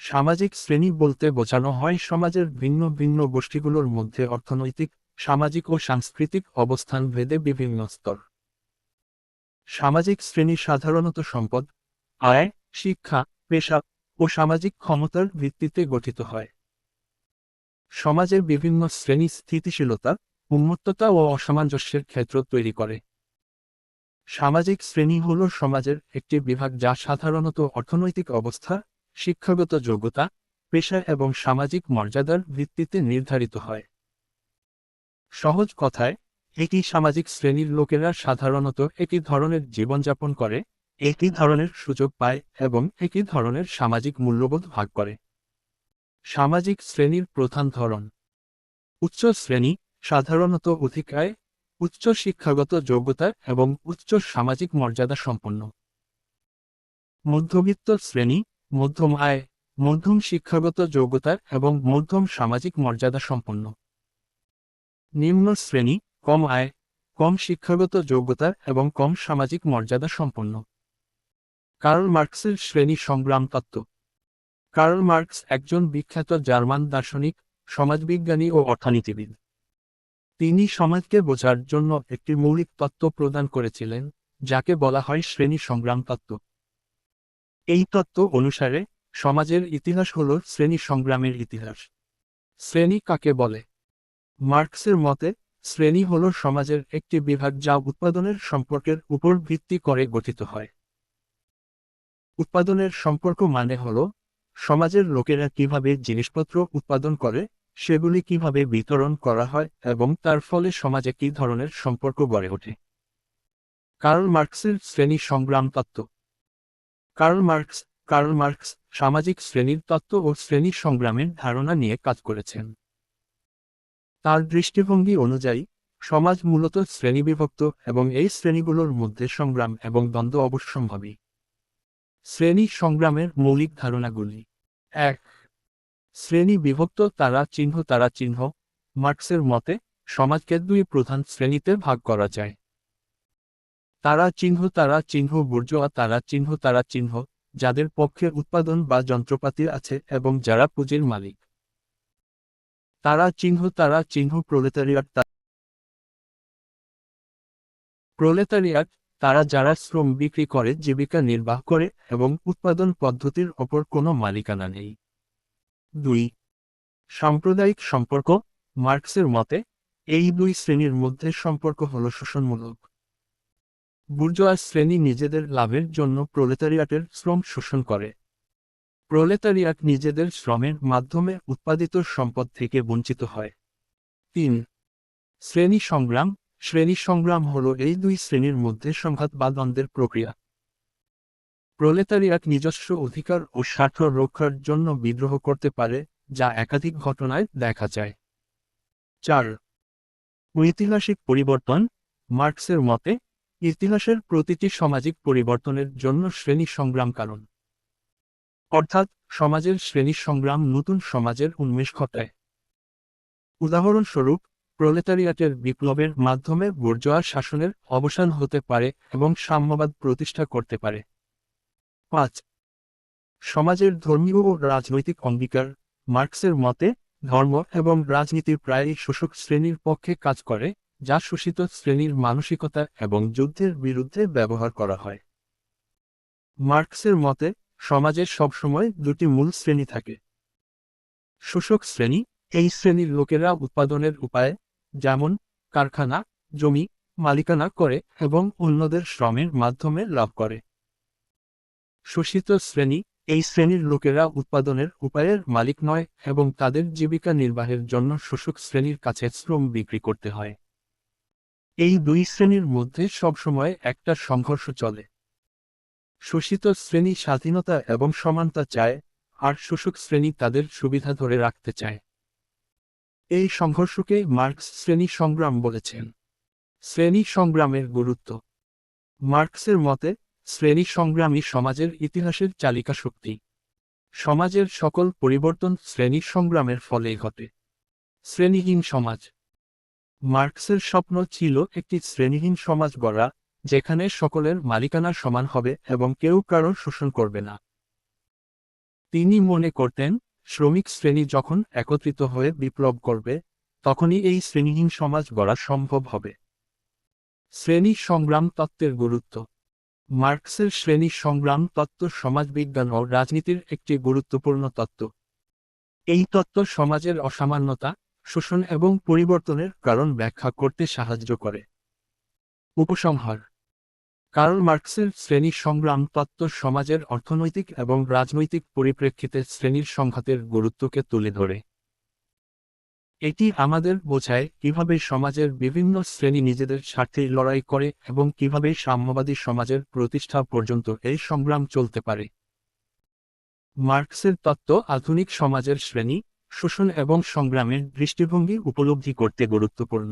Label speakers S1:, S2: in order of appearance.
S1: সামাজিক শ্রেণি বলতে বোঝানো হয় সমাজের ভিন্ন ভিন্ন গোষ্ঠীগুলোর মধ্যে অর্থনৈতিক, সামাজিক ও সাংস্কৃতিক অবস্থান ভেদে বিভিন্ন স্তর। সামাজিক শ্রেণি সাধারণত সম্পদ, আয়, শিক্ষা, পেশা ও সামাজিক ক্ষমতার ভিত্তিতে গঠিত হয়। সমাজের বিভিন্ন শ্রেণি স্থিতিশীলতা, উন্মত্ততা ও অসামঞ্জস্যের ক্ষেত্র তৈরি করে। সামাজিক শ্রেণি হল সমাজের একটি বিভাগ যা সাধারণত অর্থনৈতিক অবস্থা শিক্ষাগত যোগ্যতা, পেশা এবং সামাজিক মর্যাদার ভিত্তিতে নির্ধারিত হয়। সহজ কথায় একই সামাজিক শ্রেণির লোকেরা সাধারণত একই ধরনের জীবনযাপন করে একই ধরনের সুযোগ পায় এবং একই ধরনের সামাজিক মূল্যবোধ ভাগ করে। সামাজিক শ্রেণির প্রধান ধরন। উচ্চ শ্রেণি সাধারণত অধিকায়, উচ্চ শিক্ষাগত যোগ্যতা এবং উচ্চ সামাজিক মর্যাদা সম্পন্ন। মধ্যবিত্ত শ্রেণি মধ্যম আয়, মধ্যম শিক্ষাগত যোগ্যতার এবং মধ্যম সামাজিক মর্যাদা সম্পন্ন। নিম্ন শ্রেণি, কম আয়, কম শিক্ষাগত যোগ্যতা এবং কম সামাজিক মর্যাদা সম্পন্ন। কার্ল মার্কসের শ্রেণি সংগ্রাম তত্ত্ব। কার্ল মার্কস একজন বিখ্যাত জার্মান দার্শনিক, সমাজবিজ্ঞানী ও অর্থনীতিবিদ। তিনি সমাজকে বোঝার জন্য একটি মৌলিক তত্ত্ব প্রদান করেছিলেন, যাকে বলা হয় শ্রেণি সংগ্রাম তত্ত্ব। এই তত্ত্ব অনুসারে সমাজের ইতিহাস হল শ্রেণি সংগ্রামের ইতিহাস। শ্রেণি কাকে বলে? মার্কসের মতে, শ্রেণি হল সমাজের একটি বিভাগ যা উৎপাদনের সম্পর্কের উপর ভিত্তি করে গঠিত হয়। উৎপাদনের সম্পর্ক মানে হল, সমাজের লোকেরা কীভাবে জিনিসপত্র উৎপাদন করে, সেগুলি কীভাবে বিতরণ করা হয় এবং তার ফলে সমাজে কী ধরনের সম্পর্ক গড়ে ওঠে। কার্ল মার্কসের শ্রেণি সংগ্রাম তত্ত্ব। কার্ল মার্কস কার্ল মার্কস সামাজিক শ্রেণির তত্ত্ব ও শ্রেণি সংগ্রামের ধারণা নিয়ে কাজ করেছেন। তার দৃষ্টিভঙ্গি অনুযায়ী, সমাজ মূলত শ্রেণীবিভক্ত এবং এই শ্রেণীগুলোর মধ্যে সংগ্রাম এবং দ্বন্দ্ব অবশ্যম্ভাবী। শ্রেণি সংগ্রামের মৌলিক ধারণাগুলি। এক শ্রেণি বিভক্ত তারা চিহ্ন তারা চিহ্ন, মার্কসের মতে, সমাজকে দুই প্রধান শ্রেণীতে ভাগ করা যায়। তারা চিহ্ন তারা চিহ্ন, বুর্জোয়া তারা চিহ্ন তারা চিহ্ন, যাদের পক্ষে উৎপাদন বা যন্ত্রপাতি আছে এবং যারা পুঁজির মালিক। তারা চিহ্ন তারা চিহ্ন প্রলেতারিয়াট প্রলেতারিয়াট তারা যারা শ্রম বিক্রি করে, জীবিকা নির্বাহ করে এবং উৎপাদন পদ্ধতির ওপর কোনো মালিকানা নেই। দুই, সাম্প্রদায়িক সম্পর্ক, মার্কসের মতে, এই দুই শ্রেণির মধ্যে সম্পর্ক হল শোষণমূলক। বুর্জোয়া শ্রেণি নিজেদের লাভের জন্য প্রলেতারিয়াটের শ্রম শোষণ করে। প্রলেতারিয়াট নিজেদের শ্রমের মাধ্যমে উৎপাদিত সম্পদ থেকে বঞ্চিত হয়। তিন। শ্রেণি সংগ্রাম। শ্রেণি সংগ্রাম হল এই দুই শ্রেণির মধ্যে সংঘাত বা দ্বন্দ্বের প্রক্রিয়া। প্রলেতারিয়াট নিজস্ব অধিকার ও স্বার্থ রক্ষার জন্য বিদ্রোহ করতে পারে, যা একাধিক ঘটনায় দেখা যায়। চার। ঐতিহাসিক পরিবর্তন। মার্কসের মতে ইতিহাসের প্রতিটি সামাজিক পরিবর্তনের জন্য শ্রেণি সংগ্রাম কারণ। অর্থাৎ, সমাজের শ্রেণি সংগ্রাম নতুন সমাজের উন্মেষ ঘটায়। উদাহরণস্বরূপ প্রলেতারিয়াটের বিপ্লবের মাধ্যমে বুর্জোয়া শাসনের অবসান হতে পারে এবং সাম্যবাদ প্রতিষ্ঠা করতে পারে। পাঁচ, সমাজের ধর্মীয় ও রাজনৈতিক অঙ্গীকার। মার্কসের মতে, ধর্ম এবং রাজনীতির প্রায়ই শোষক শ্রেণির পক্ষে কাজ করে। যা শোষিত শ্রেণির মানসিকতা এবং যুদ্ধের বিরুদ্ধে ব্যবহার করা হয়। মার্কসের মতে, সমাজে সবসময় দুটি মূল শ্রেণি থাকে। শোষক শ্রেণি, এই শ্রেণির লোকেরা উৎপাদনের উপায়ে, যেমন কারখানা, জমি, মালিকানা করে এবং অন্যদের শ্রমের মাধ্যমে লাভ করে। শোষিত শ্রেণি, এই শ্রেণির লোকেরা উৎপাদনের উপায়ের মালিক নয় এবং তাদের জীবিকা নির্বাহের জন্য শোষক শ্রেণির কাছে শ্রম বিক্রি করতে হয়। এই দুই শ্রেণির মধ্যে সবসময় একটা সংঘর্ষ চলে। শোষিত শ্রেণি স্বাধীনতা এবং সমানতা চায়, আর শোষক শ্রেণি তাদের সুবিধা ধরে রাখতে চায়। এই সংঘর্ষকে মার্কস শ্রেণি সংগ্রাম বলেছেন। শ্রেণি সংগ্রামের গুরুত্ব। মার্কসের মতে, শ্রেণি সংগ্রামই সমাজের ইতিহাসের চালিকা শক্তি। সমাজের সকল পরিবর্তন শ্রেণি সংগ্রামের ফলে ঘটে। শ্রেণীহীন সমাজ। মার্কসের স্বপ্ন ছিল একটি শ্রেণীহীন সমাজ গড়া, যেখানে সকলের মালিকানা সমান হবে এবং কেউ কারোর শোষণ করবে না। তিনি মনে করতেন, শ্রমিক শ্রেণি যখন একত্রিত হয়ে বিপ্লব করবে, তখনই এই শ্রেণীহীন সমাজ গড়া সম্ভব হবে। শ্রেণি সংগ্রাম তত্ত্বের গুরুত্ব। মার্কসের শ্রেণি সংগ্রাম তত্ত্ব সমাজবিজ্ঞান ও রাজনীতির একটি গুরুত্বপূর্ণ তত্ত্ব। এই তত্ত্ব সমাজের অসামান্যতা শোষণ এবং পরিবর্তনের কারণ ব্যাখ্যা করতে সাহায্য করে। উপসংহার। কার্ল মার্কসের শ্রেণি সংগ্রাম তত্ত্ব সমাজের অর্থনৈতিক এবং রাজনৈতিক পরিপ্রেক্ষিতে শ্রেণির সংঘাতের গুরুত্বকে তুলে ধরে। এটি আমাদের বোঝায় কীভাবে সমাজের বিভিন্ন শ্রেণি নিজেদের স্বার্থে লড়াই করে এবং কীভাবে সাম্যবাদী সমাজের প্রতিষ্ঠা পর্যন্ত এই সংগ্রাম চলতে পারে। মার্কসের তত্ত্ব আধুনিক সমাজের শ্রেণি শোষণ এবং সংগ্রামের দৃষ্টিভঙ্গি উপলব্ধি করতে গুরুত্বপূর্ণ।